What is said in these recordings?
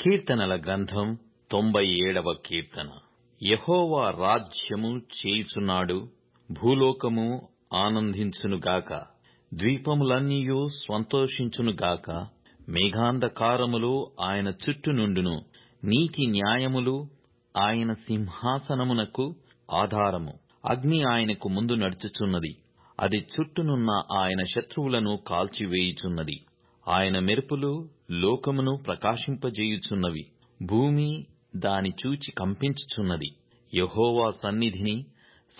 కీర్తనల గ్రంథం తొంభై ఏడవ కీర్తన. యహోవా రాజ్యము చేయుచున్నాడు భూలోకము ఆనందించునుగాక. ద్వీపములన్నీయు సంతోషించునుగాక. మేఘాంధకారములు ఆయన చుట్టు నుండును. నీతి న్యాయములు ఆయన సింహాసనమునకు ఆధారము. అగ్ని ఆయనకు ముందు నడుచుచున్నది. అది చుట్టూనున్న ఆయన శత్రువులను కాల్చివేయుచున్నది. ఆయన మెరుపులు లోకమును ప్రకాశింపజేయుచున్నవి. భూమి దాని చూచి కంపించుచున్నది. యహోవా సన్నిధిని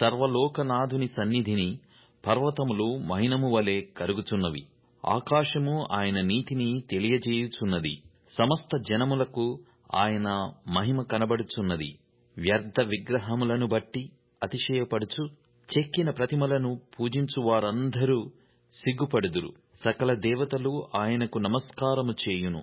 సర్వలోకనాథుని సన్నిధిని పర్వతములు మైనము వలె కరుగుచున్నవి. ఆకాశము ఆయన నీతిని తెలియజేయుచున్నది. సమస్త జనములకు ఆయన మహిమ కనబడుచున్నది. వ్యర్థ విగ్రహములను బట్టి అతిశయపడుచు చెక్కిన ప్రతిమలను పూజించు వారందరూ సిగ్గుపడుదురు. సకల దేవతలు ఆయనకు నమస్కారము చేయును.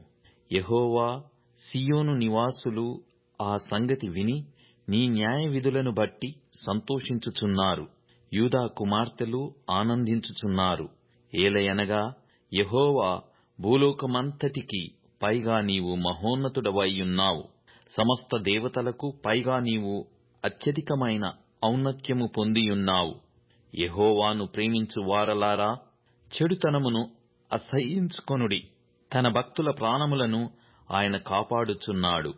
యహోవా సియోను నివాసులు ఆ సంగతి విని నీ న్యాయ విధులను బట్టి సంతోషించుచున్నారు. యూదా కుమార్తెలు ఆనందించుచున్నారు. ఏలయనగా యహోవా భూలోకమంతటికి పైగా నీవు మహోన్నతుడవైయున్నావు సమస్త దేవతలకు పైగా నీవు అత్యధికమైన ఔన్నత్యము పొందియున్నావు. యహోవాను ప్రేమించు వారలారా చెడుతనమును అసహ్యించుకొనుడి తన భక్తుల ప్రాణములను ఆయన కాపాడుచున్నాడు.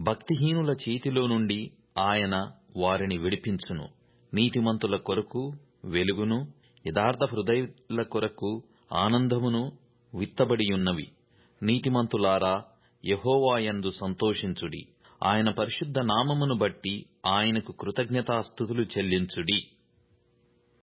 భక్తిహీనుల చేతిలో నుండి ఆయన వారిని విడిపించును. నీతిమంతుల కొరకు వెలుగును యథార్థ హృదయుల కొరకు ఆనందమును విత్తబడియున్నవి. నీతిమంతులారా యహోవాయందు సంతోషించుడి. ఆయన పరిశుద్ధ నామమును బట్టి ఆయనకు కృతజ్ఞతాస్థుతులు చెల్లించుడి.